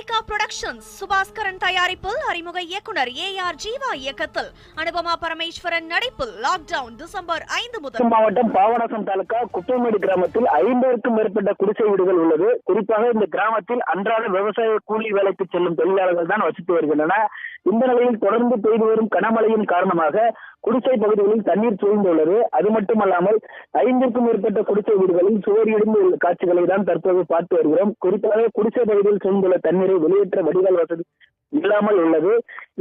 Lyca productions Subaskaran தயாரிப்பில் அறிமுக இயக்குனர் ஏ ஆர் ஜீவா இயக்கத்தில் அனுபமா பரமேஸ்வரன் நடிப்பில் லாக்டவுன் டிசம்பர் ஐந்து முதல். மாவட்டம் பாபநாசம் தாலுகா குப்பமேடு கிராமத்தில் ஐம்பதுக்கும் மேற்பட்ட குடிசை வீடுகள் உள்ளது. குறிப்பாக இந்த கிராமத்தில் அன்றாட விவசாய கூலி வேலைக்கு செல்லும் தொழிலாளர்கள் தான் வசித்து வருகின்றன இந்த நிலையில் தொடர்ந்து பெய்து வரும் கனமழையின் காரணமாக குடிசை பகுதிகளில் தண்ணீர் சூழ்ந்துள்ளது. அது மட்டுமல்லாமல் ஐந்திற்கும் மேற்பட்ட குடிசை வீடுகளில் சுவர் இடிந்து உள்ள காட்சிகளை தான் தற்போது பார்த்து வருகிறோம். குறிப்பாக குடிசை பகுதியில் சூழ்ந்துள்ள தண்ணீரை வெளியேற்ற வடிகால் வசதி இல்லாமல் உள்ளது.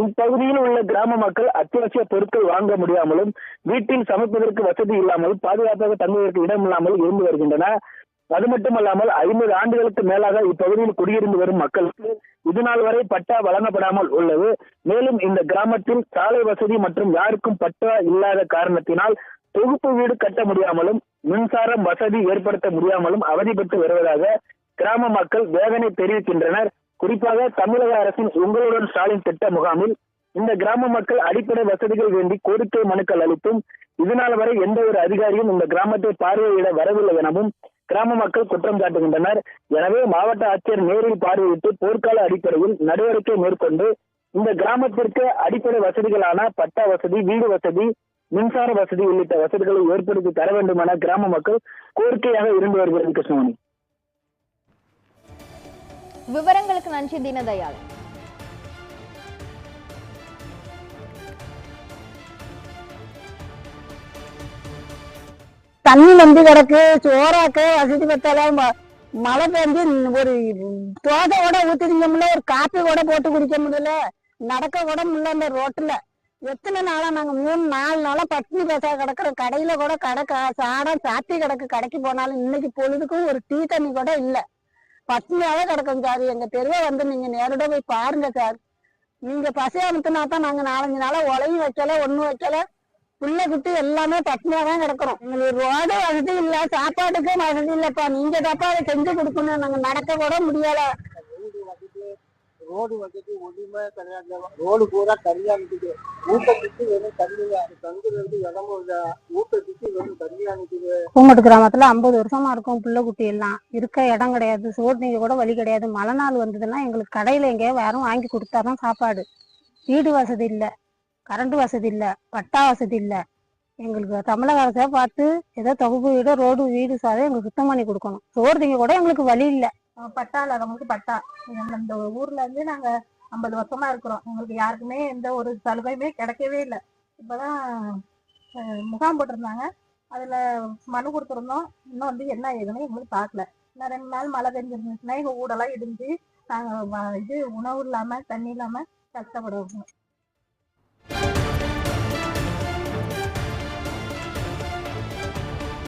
இப்பகுதியில் உள்ள கிராம மக்கள் அத்தியாவசிய பொருட்கள் வாங்க முடியாமலும் வீட்டில் சமைப்பதற்கு வசதி இல்லாமல் பாதுகாப்பாக தங்குவதற்கு இடம் இல்லாமல் இருந்து வருகின்றன அது மட்டுமல்லாமல் ஐம்பது ஆண்டுகளுக்கு மேலாக இப்பகுதியில் குடியிருந்து வரும் மக்களுக்கு இதுநாள் வரை பட்டா வழங்கப்படாமல் உள்ளது. மேலும் இந்த கிராமத்தில் சாலை வசதி மற்றும் யாருக்கும் பட்டா இல்லாத காரணத்தினால் தொகுப்பு வீடு கட்ட முடியாமலும் மின்சாரம் வசதி ஏற்படுத்த முடியாமலும் அவதிப்பட்டு வருவதாக கிராம மக்கள் வேதனை தெரிவிக்கின்றனர். குறிப்பாக தமிழக அரசின் உங்களுடன் ஸ்டாலின் திட்ட முகாமில் இந்த கிராம மக்கள் அடிப்படை வசதிகள் வேண்டி கோரிக்கை மனுக்கள் அளித்தும் இதனால் வரை எந்த ஒரு அதிகாரியும் இந்த கிராமத்தை பார்வையிட வரவில்லை எனவும் கிராம மக்கள் குற்றம் சாட்டுகின்றனர். எனவே மாவட்ட ஆட்சியர் நேரில் பார்வையிட்டு போர்க்கால அடிப்படையில் நடவடிக்கை மேற்கொண்டு இந்த கிராமத்திற்கு அடிப்படை வசதிகளான பட்டா வசதி வீடு வசதி மின்சார வசதி உள்ளிட்ட வசதிகளை ஏற்படுத்தி தர வேண்டும் என கிராம மக்கள் கோரிக்கையாக இருந்து வருகிறது கிருஷ்ணமணி. விவரங்களுக்கு நன்றி தீனதயாள். தண்ணி வந்து கிடக்கு சோறாக்கு வசதி பத்தாலும் ம- மழை பெஞ்சு ஒரு தோசை கூட ஊத்தி முடியல ஒரு காப்பி கூட போட்டு குடிக்க முடியல நடக்க கூட முடியல அந்த ரோட்டுல எத்தனை நாளா நாங்க மூணு நாலு நாளா பட்டினி பேசா கிடக்குற கடையில கூட கடை சாடம் சாத்தி கிடக்கு. கடைக்கு போனாலும் இன்னைக்கு பொழுதுக்கும் ஒரு டீ தண்ணி கூட இல்ல. பட்டினியாவே கிடக்கும் சார். எங்க தெருவை வந்து நீங்க நேரடியா போய் பாருங்க சார். நீங்க பசி அனுப்புனா தான் நாங்க நாலஞ்சு நாளா உலையும் வைக்கல ஒன்றும் வைக்கல. புள்ள குட்டி எல்லாமே பட்டினியா தான் கிடக்குறோம். எங்களுக்கு ரோடு வசதி இல்ல சாப்பாட்டுக்கு வசதி இல்லப்பா. நீங்க தப்பா அதை செஞ்சு கொடுக்கணும். நாங்க நடக்க கூட முடியல. ரோடு வசதி ஒண்ணுமே கிடையாது. ரோடு பூரா தனியா நிக்குது. ஊட்ட சுத்தி வெறும் தண்ணியா தங்குறது இல்ல. ஊட்ட சுத்தி வெறும் தண்ணியா நிக்குது. பூங்கட்டு கிராமத்துல ஐம்பது வருஷமா இருக்கும் புள்ள குட்டி எல்லாம். இருக்க இடம் கிடையாது. சோறு நீங்க கூட வழி கிடையாது. மழை நாள் வந்ததுன்னா எங்களுக்கு கடையில எங்கேயோ யாரும் வாங்கி கொடுத்தாதான் சாப்பாடு. வீடு வசதி இல்ல. கரண்ட் வசதி இல்லை பட்டா வசதி இல்லை. எங்களுக்கு தமிழக அரசை பார்த்து ஏதோ தொகுப்பு வீடோ ரோடு வீடு சாதம் எங்களுக்கு சுத்தம் பண்ணி கொடுக்கணும். சோறு திங்க கூட எங்களுக்கு வழி இல்லை. பட்டா இல்லாதவங்களுக்கு பட்டா. எங்க இந்த ஊர்ல இருந்து நாங்க ஐம்பது வருஷமா இருக்கிறோம். எங்களுக்கு யாருக்குமே எந்த ஒரு சலுகையுமே கிடைக்கவே இல்லை. இப்பதான் முகாம் போட்டிருந்தாங்க. அதுல மனு கொடுத்துருந்தோம். இன்னும் வந்து என்ன ஏதுன்னு எங்களுக்கு பார்க்கல. இன்னும் ரெண்டு நாள் மழை பெஞ்சிருந்துச்சுன்னா எங்க ஊடெல்லாம் இடிஞ்சு நாங்க இது உணவு இல்லாம தண்ணி இல்லாம கஷ்டப்படுவோம்.